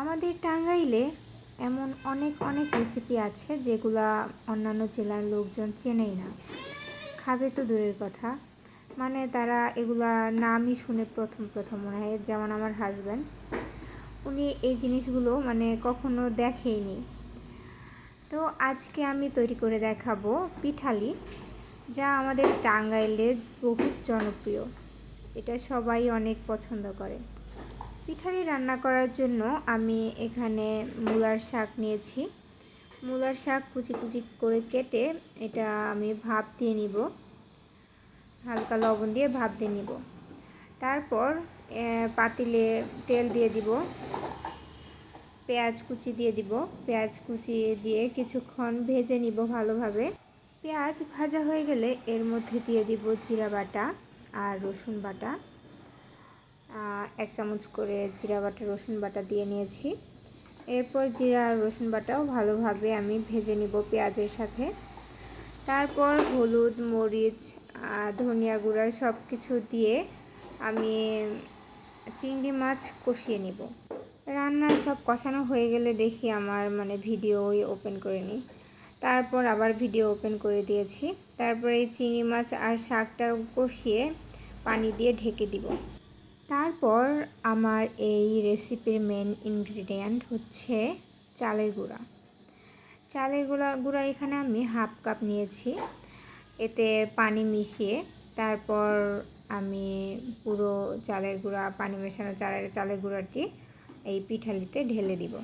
আমাদের টাঙ্গাইলে এমন অনেক অনেক রেসিপি আছে যেগুলা অন্যান্য জেলার লোকজন চেনেই না। খাবে তো দূরের কথা। মানে তারা এগুলা নামই শুনে প্রথম প্রথম মনে হয়। যেমন আমার হাজব্যান্ড উনি এই জিনিসগুলো মানে কখনো দেখেইনি। তো আজকে আমি তৈরি করে দেখাবো পিঠালি, যা আমাদের টাঙ্গাইলের বহুত জনপ্রিয়। এটা সবাই অনেক পছন্দ করে। পিঠালি রান্না করার জন্য আমি এখানে মূলার শাক নিয়েছি। মূলার শাক কুচি কুচি করে কেটে এটা আমি ভাপ দিয়ে নিব। হালকা লবণ দিয়ে ভাপ দিয়ে নিব। তারপর পাতিলে তেল দিয়ে দিব। পেঁয়াজ কুচি দিয়ে দিব। পেঁয়াজ কুচি দিয়ে কিছুক্ষণ ভেজে নিব ভালোভাবে। পেঁয়াজ ভাজা হয়ে গেলে এর মধ্যে দিয়ে দিব জিরা বাটা আর রসুন বাটা। এক চামচ করে জিরা বাটা, রসুন বাটা দিয়ে নিয়েছি। এরপর জিরা আর রসুন বাটাও ভালোভাবে আমি ভেজে নিব পেঁয়াজের সাথে। তারপর হলুদ, মরিচ ধনিয়া গুঁড়া সব কিছু দিয়ে আমি চিংড়ি মাছ কষিয়ে নিব। রান্না সব কষানো হয়ে গেলে দেখি আমার মানে ভিডিওই ওপেন করে নিই তারপর আবার ভিডিও ওপেন করে দিয়েছি। তারপরে এই চিংড়ি মাছ আর শাকটা কষিয়ে পানি দিয়ে ঢেকে দিব। তারপর আমার এই রেসিপির মেন ইনগ্রিডিয়েন্ট হচ্ছে চালের গুঁড়া। চালের গুঁড়া গুঁড়া এখানে আমি হাফ কাপ নিয়েছি। এতে পানি মিশিয়ে তারপর আমি পুরো চালের গুঁড়া, পানি মেশানো চালের চালের গুঁড়াটি এই পিঠালিতে ঢেলে দিব।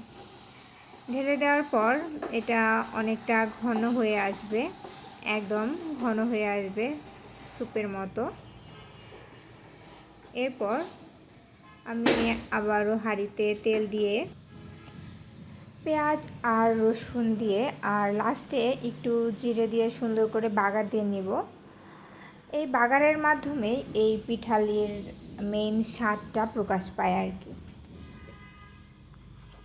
ঢেলে দেওয়ার পর এটা অনেকটা ঘন হয়ে আসবে, একদম ঘন হয়ে আসবে স্যুপের মতো। এরপর আমি আবারও হাঁড়িতে তেল দিয়ে পেঁয়াজ আর রসুন দিয়ে আর লাস্টে একটু জিরে দিয়ে সুন্দর করে বাগার দিয়ে নিব। এই বাগারের মাধ্যমে এই পিঠালির মেইন স্বাদটা প্রকাশ পায় আর কি।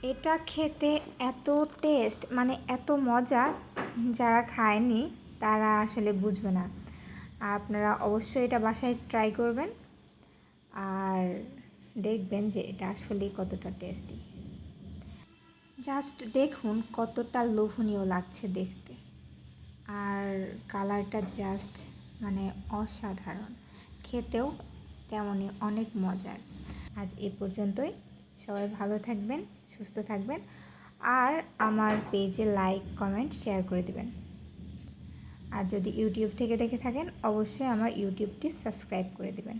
এটা খেতে এত টেস্ট মানে এত মজা যারা খায়নি তারা আসলে বুঝবে না। আপনারা অবশ্যই এটা বাসায় ট্রাই করবেন। আর দেখবেন যে এটা আসলেই কতটা টেস্টি জাস্ট দেখুন কতটা লোভনীয় লাগছে দেখতে। আর কালারটা জাস্ট মানে অসাধারণ। খেতেও তেমনই অনেক মজার। আজ এ পর্যন্তই। সবাই ভালো থাকবেন, সুস্থ থাকবেন। আর আমার পেজে লাইক কমেন্ট শেয়ার করে দেবেন। আর যদি ইউটিউব থেকে দেখে থাকেন, অবশ্যই আমার ইউটিউবটি সাবস্ক্রাইব করে দেবেন।